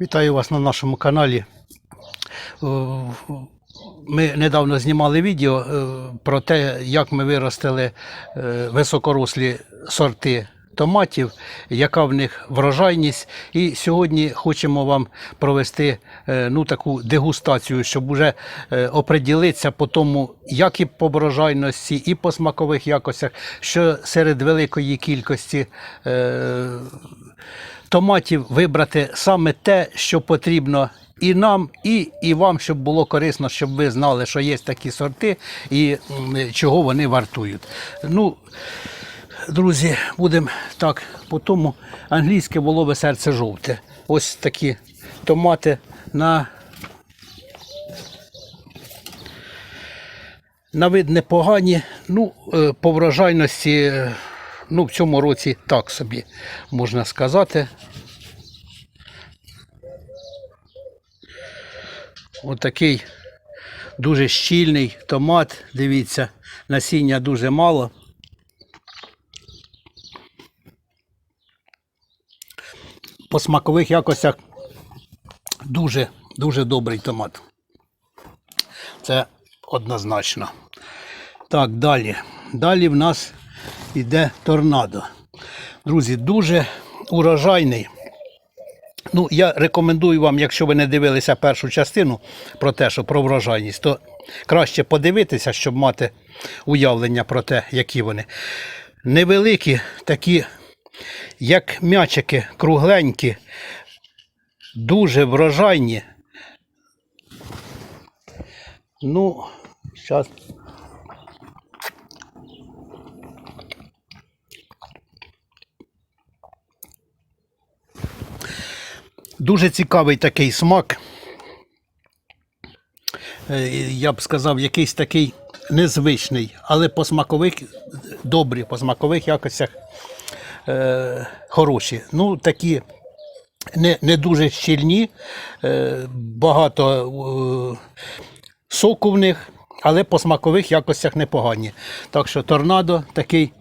Вітаю вас на нашому каналі. Е, Ми недавно знімали відео е, про те, як ми виростили е, високорослі сорти томатів, яка в них врожайність. І сьогодні хочемо вам провести ну, таку дегустацію, щоб уже оприділитися по тому, як і по врожайності, і по смакових якостях, що серед великої кількості. Томатів вибрати саме те, що потрібно і нам, і, і вам, щоб було корисно, щоб ви знали, що є такі сорти і чого вони вартують. Ну, друзі, будемо так, по тому англійське волове серце жовте. Ось такі томати на. На вид непогані, ну, е, по врожайності, е, ну, в цьому році так собі можна сказати. Отакий дуже щільний томат. Дивіться, насіння дуже мало. По смакових якостях дуже, дуже добрий томат. Це однозначно. Так, далі. Далі в нас йде торнадо. Друзі, дуже урожайний. Ну, я рекомендую вам, якщо ви не дивилися першу частину про те, що про врожайність, то краще подивитися, щоб мати уявлення про те, які вони. Невеликі, такі, як м'ячики, кругленькі, дуже врожайні. Ну, зараз. Дуже цікавий такий смак. Е, Я б сказав, якийсь такий незвичний, але по смакових добрі, по смакових якостях е, хороші. Ну, такі не, не дуже щільні, е, багато е, соку в них, але по смакових якостях непогані. Так що торнадо такий,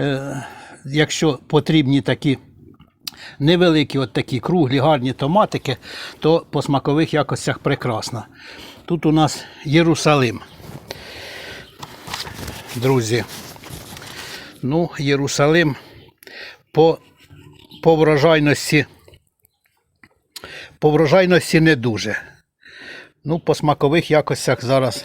е, якщо потрібні такі невеликі, от такі круглі, гарні томатики, то по смакових якостях прекрасно. Тут у нас Єрусалим. Друзі. Ну, Єрусалим по, по врожайності. По врожайності не дуже. Ну, по смакових якостях зараз.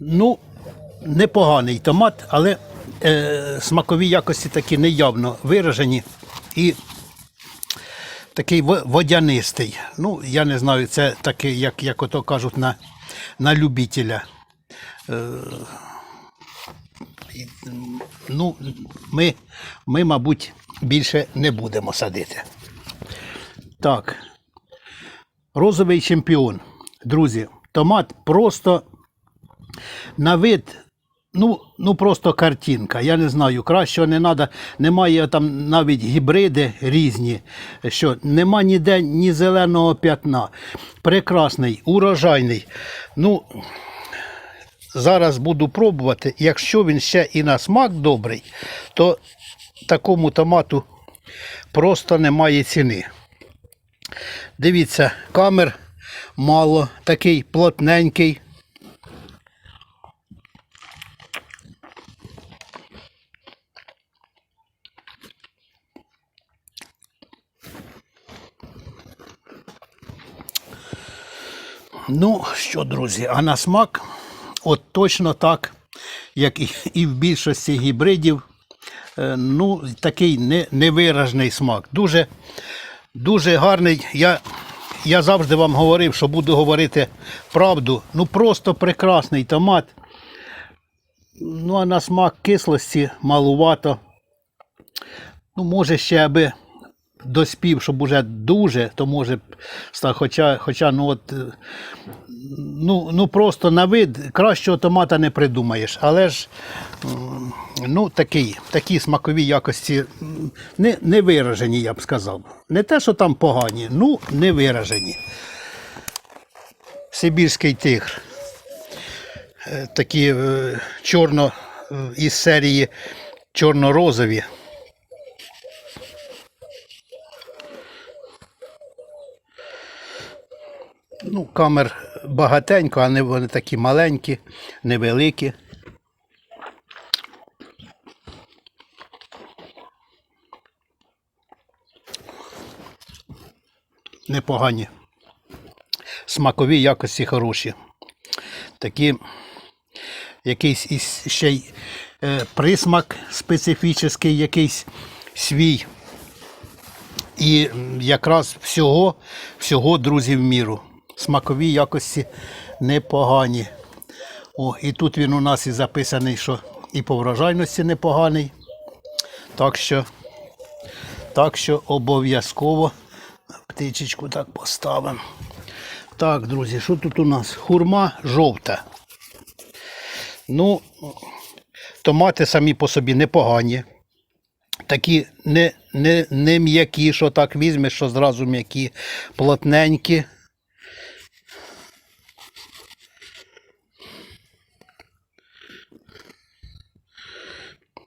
Ну, непоганий томат, але е, смакові якості такі неявно виражені і такий водянистий. Ну, я не знаю, це такий, як, як ото кажуть, на, на любителя. Е, ну, ми, ми, мабуть, більше не будемо садити. Так. Розовий чемпіон. Друзі, томат просто на вид, ну, ну просто картинка. Я не знаю, кращого не треба. Немає там навіть гібриди різні, що нема ніде ні зеленого п'ятна. Прекрасний, урожайний. Ну, зараз буду пробувати. Якщо він ще і на смак добрий, то такому томату просто немає ціни. Дивіться, камер мало, такий плотненький. Ну що, друзі, а на смак, от точно так, як і, в більшості гібридів, е, ну, такий не, невиражений смак. Дуже, дуже гарний. Я, я завжди вам говорив, що буду говорити правду. Ну просто прекрасний томат. Ну, а на смак кислості малувато. Ну, може, ще аби доспів, щоб уже дуже, то може хоча, хоча ну от. е, Ну, ну просто на вид кращого томата не придумаєш. Але ж ну, такий, такі смакові якості не, не виражені, я б сказав. Не те, що там погані, ну не виражені. Сибірський тигр. е, такі е, чорно із серії чорно-розові. Ну, камер багатенько, а не вони такі маленькі, невеликі. Непогані. Смакові якості хороші. Такі якийсь із ще й е, присмак специфічний, якийсь свій. І якраз всього, всього, друзі, міру. Смакові якості непогані. О, і тут він у нас і записаний, що і по врожайності непоганий. Так що, так що обов'язково птичечку так поставимо. Так, друзі, що тут у нас? Хурма жовта. Ну, томати самі по собі непогані. Такі не, не, не м'які, що так візьмеш, що зразу м'які, плотненькі.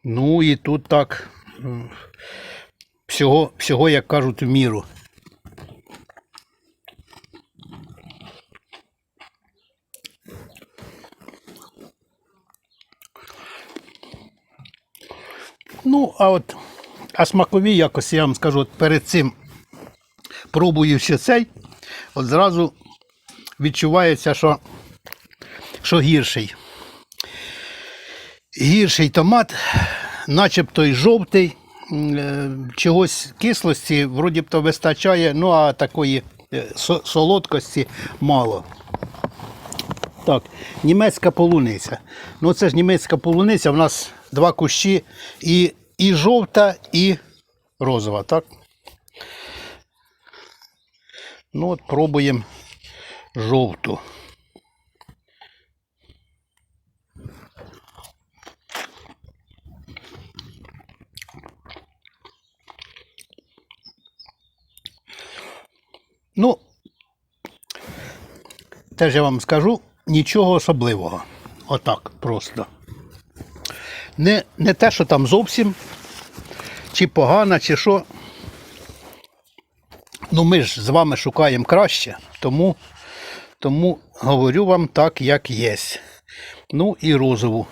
Ну і тут так. Всього, всього, як кажуть, в міру. Ну, а от а смакові якось, я вам скажу, от перед цим пробуючи цей, от зразу відчувається, що, що гірший. Гірший томат, начебто й жовтий, е, чогось кислості, вроді б то вистачає, ну а такої е, солодкості мало. Так, німецька полуниця. Ну це ж німецька полуниця, в нас два кущі і, і жовта, і розова, так? Ну от пробуємо жовту. Ну, теж я вам скажу, нічого особливого. Отак просто. Не, не те, що там зовсім, чи погано, чи що. Ну, ми ж з вами шукаємо краще, тому, тому говорю вам так, як є. Ну і розову.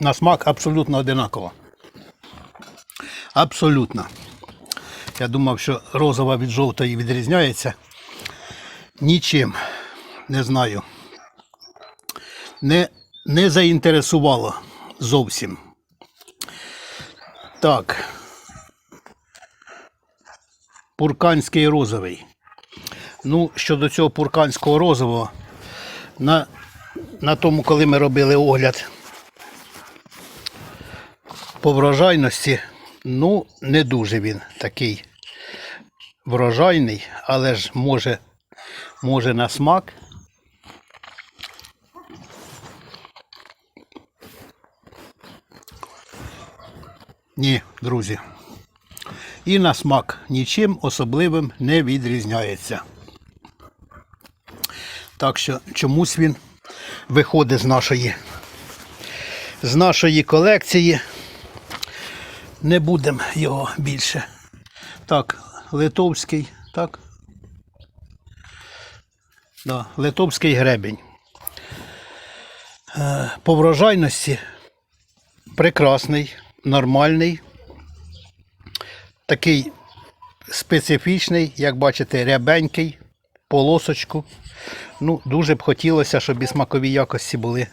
На смак абсолютно одинаково. Абсолютно. Я думав, що розова від жовтої відрізняється. Нічим. Не знаю. Не, не заінтересувало зовсім. Так. Пурканський розовий. Ну, щодо цього пурканського розового, на, на тому, коли ми робили огляд по врожайності, ну, не дуже він такий врожайний, але ж може, може на смак. Ні, друзі. І на смак нічим особливим не відрізняється. Так що чомусь він виходить з нашої, з нашої колекції. Не будемо його більше. Так, литовський, так. Да, литовський гребень. Е, По врожайності прекрасний, нормальний. Такий специфічний, як бачите, рябенький, полосочку. Ну, дуже б хотілося, щоб і смакові якості були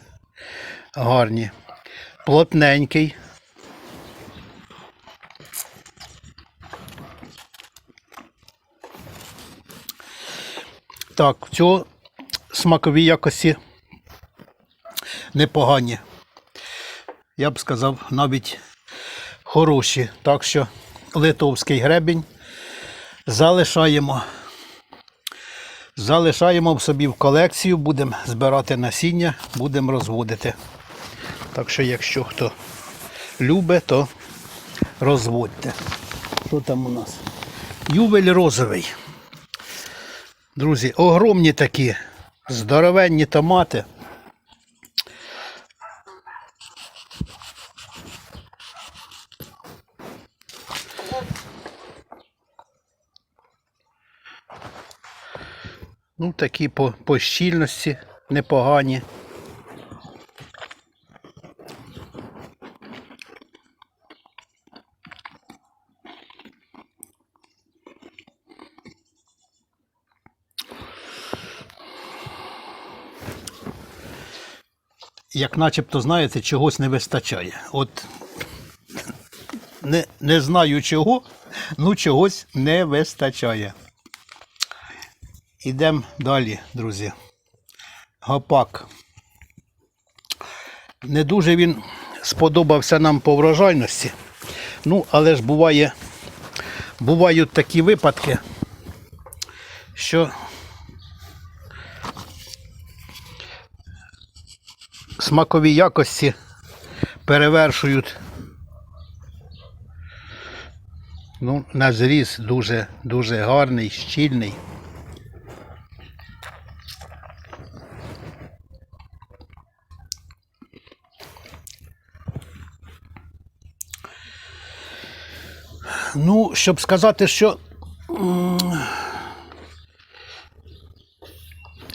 гарні. Плотненький. Так, цього смакові якості непогані. Я б сказав, навіть хороші. Так що литовський гребінь залишаємо. Залишаємо в собі в колекцію, будемо збирати насіння, будемо розводити. Так що, якщо хто любить, то розводьте. Що там у нас? Ювель розовий. Друзі, огромні такі здоровенні томати. Ну, такі по, по щільності непогані. Як начебто, знаєте, чогось не вистачає. От не, не знаю чого, ну чогось не вистачає. Ідемо далі, друзі. Гопак. Не дуже він сподобався нам по врожайності. Ну, але ж буває, бувають такі випадки, що смакові якості перевершують. Ну, на зріз дуже, дуже гарний, щільний. Ну, щоб сказати, що.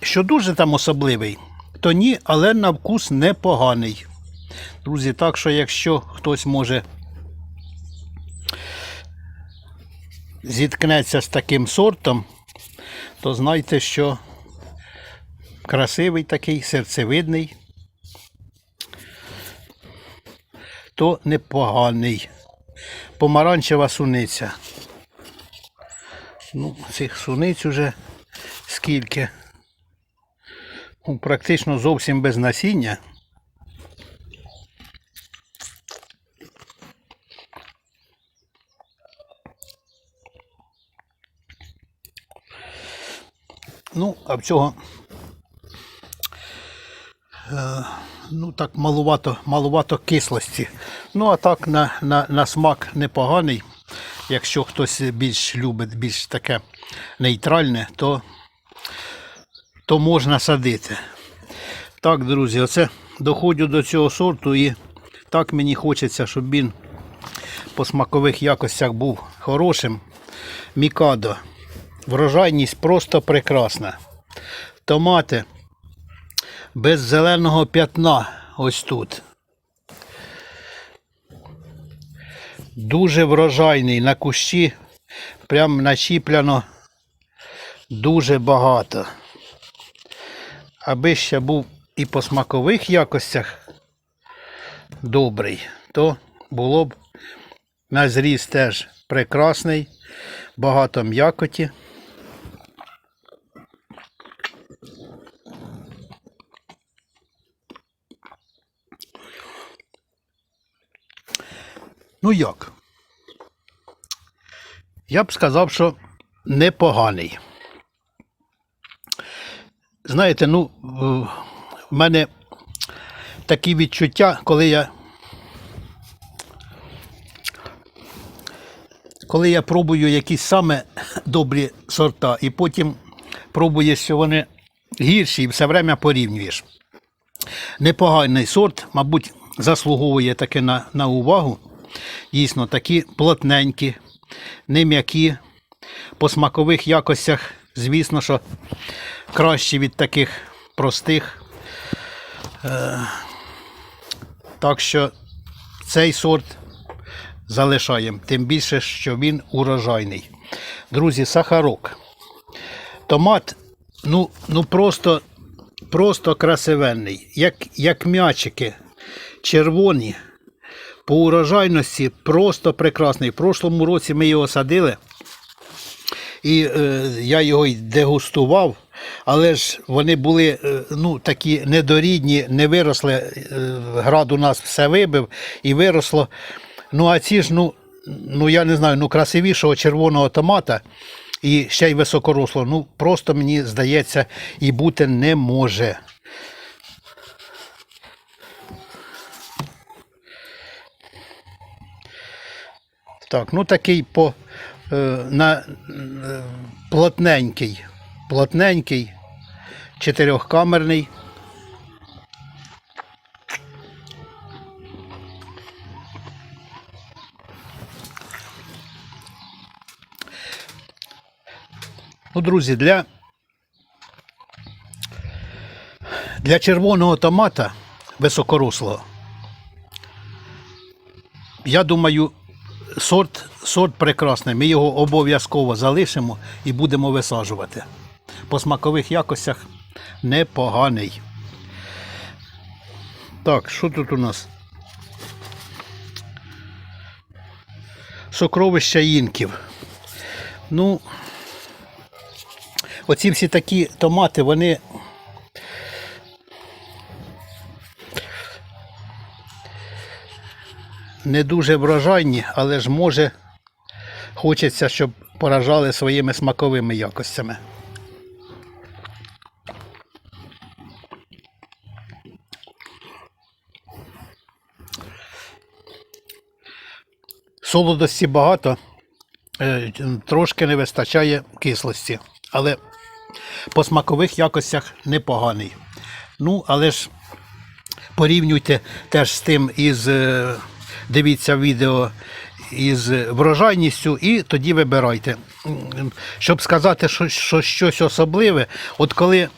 Що дуже там особливий, то ні, але на вкус непоганий. Друзі, так що якщо хтось може зіткнеться з таким сортом, то знайте, що красивий такий, серцевидний, то непоганий помаранчева суниця. Ну, цих суниць уже скільки. Ну, практично зовсім без насіння. Ну, а в цього е, ну так малувато, малувато кислості. Ну, а так на, на, на смак непоганий. Якщо хтось більш любить, більш таке нейтральне, то, то можна садити. Так, друзі, оце доходжу до цього сорту і так мені хочеться, щоб він по смакових якостях був хорошим. Мікадо. Врожайність просто прекрасна. Томати без зеленого п'ятна ось тут. Дуже врожайний на кущі, прям начіпляно дуже багато. Аби ще був і по смакових якостях добрий, то було б на зріз теж прекрасний, багато м'якоті. Ну як? Я б сказав, що непоганий. Знаєте, ну, в в мене такі відчуття, коли я. Коли я пробую якісь саме добрі сорта, і потім пробуєш, що вони гірші, і все время порівнюєш. Непоганий сорт, мабуть, заслуговує таке на, на увагу. Дійсно, такі плотненькі, не м'які. По смакових якостях, звісно, що краще від таких простих. Е, так що цей сорт залишаємо, тим більше, що він урожайний. Друзі, сахарок. Томат, ну, ну просто, просто красивенний, як, як м'ячики червоні. По урожайності просто прекрасний. В прошлому році ми його садили. І е, я його й дегустував, але ж вони були е, ну, такі недорідні, не виросли. Е, град у нас все вибив і виросло. Ну, а ці ж, ну, ну я не знаю, ну красивішого червоного томата і ще й високорослого, ну просто мені здається, і бути не може. Так, ну такий по, на, е, плотненький. плотненький, чотирьохкамерний. Ну, друзі, для, для червоного томата високорослого, я думаю, сорт, сорт прекрасний. Ми його обов'язково залишимо і будемо висаджувати. По смакових якостях непоганий. Так, що тут у нас? Сокровища інків. Ну, оці всі такі томати, вони. Не дуже врожайні, але ж може хочеться, щоб поражали своїми смаковими якостями. Солодості багато, е, трошки не вистачає кислості, але по смакових якостях непоганий. Ну, але ж порівнюйте теж з тим із е, дивіться відео із врожайністю і тоді вибирайте. Щоб сказати, що, що щось особливе, от коли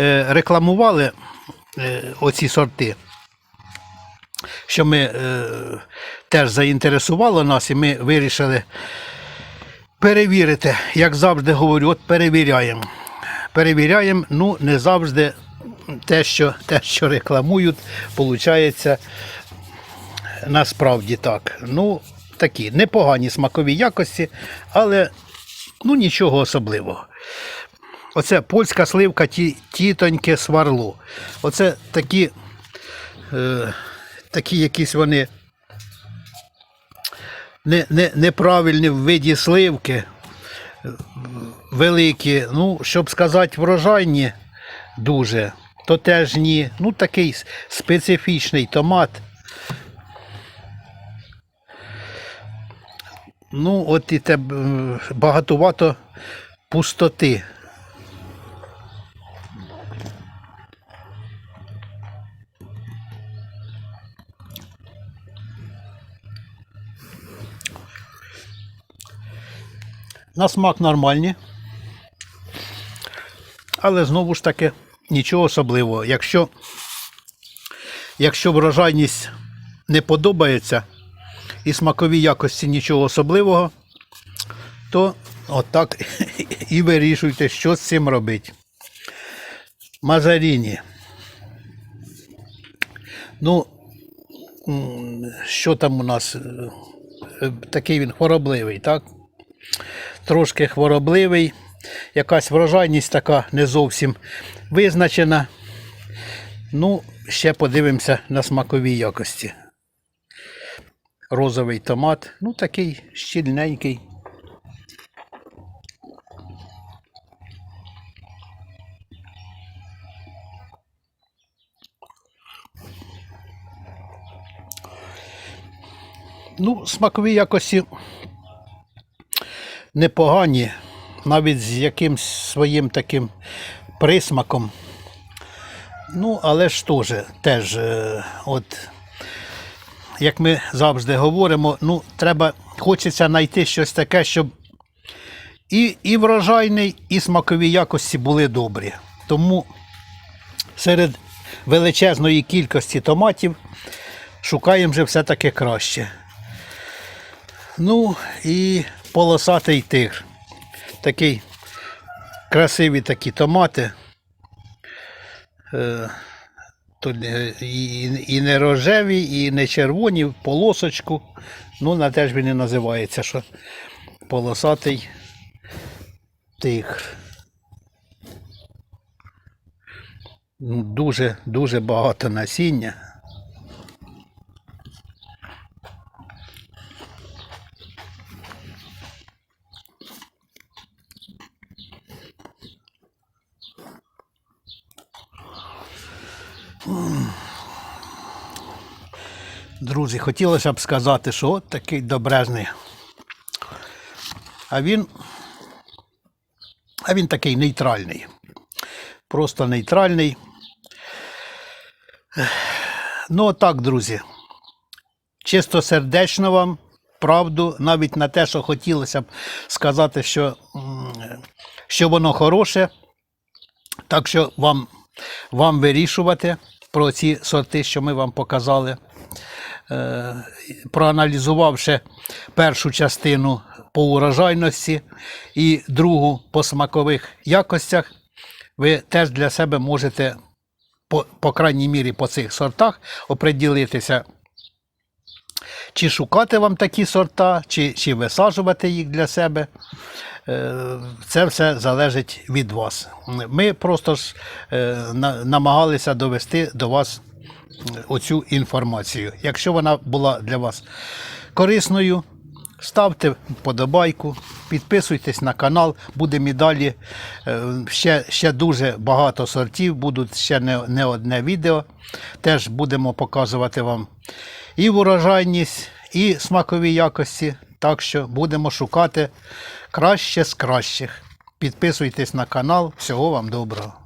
е, рекламували е, оці сорти, що ми е, теж заінтересувало нас, і ми вирішили перевірити. Як завжди говорю, от перевіряємо. Перевіряємо, ну не завжди те, що, те, що рекламують, виходить насправді так. Ну, такі непогані смакові якості, але ну нічого особливого. Оце польська сливка ті, тітоньке сварло. Оце такі, е, такі якісь вони не, не, неправильні в виді сливки, е, великі. Ну, щоб сказати, врожайні дуже, то теж ні. Ну, такий специфічний томат. Ну, от і те е, багатувато пустоти. На смак нормальні. Але знову ж таки нічого особливого. Якщо, якщо врожайність не подобається і смакові якості нічого особливого, то отак і вирішуйте, що з цим робити. Мазаріні. Ну, що там у нас? Е, Такий він хворобливий, так? Трошки хворобливий. Якась врожайність така не зовсім визначена. Ну, ще подивимося на смакові якості. Розовий томат, ну такий щільненький. Ну, смакові якості непогані, навіть з якимсь своїм таким присмаком. Ну, але ж теж, теж, е, от, як ми завжди говоримо, ну, треба, хочеться знайти щось таке, щоб і, і врожайний, і смакові якості були добрі. Тому серед величезної кількості томатів шукаємо вже все-таки краще. Ну і полосатий тигр. Такий красиві такі томати. Е, то і, і не рожеві, і не червоні, полосочку. Ну, на теж він і називається, що полосатий тигр. Ну, Дуже, дуже багато насіння. Друзі, хотілося б сказати, що от такий добрезний. А він А він такий нейтральний. Просто нейтральний. Ну, так, друзі. Чисто сердечно вам правду, навіть на те, що хотілося б сказати, що, що воно хороше. Так що вам, вам вирішувати про ці сорти, що ми вам показали. Е, проаналізувавши першу частину по урожайності і другу по смакових якостях, ви теж для себе можете, по, по крайній мірі, по цих сортах оприділитися, чи шукати вам такі сорта, чи, чи висаджувати їх для себе. Е, Це все залежить від вас. Ми просто ж е, намагалися довести до вас оцю інформацію. Якщо вона була для вас корисною, ставте вподобайку, підписуйтесь на канал, будемо і далі. е, Ще, ще дуже багато сортів, будуть ще не, не одне відео. Теж будемо показувати вам і урожайність, і смакові якості. Так що будемо шукати краще з кращих. Підписуйтесь на канал. Всього вам доброго.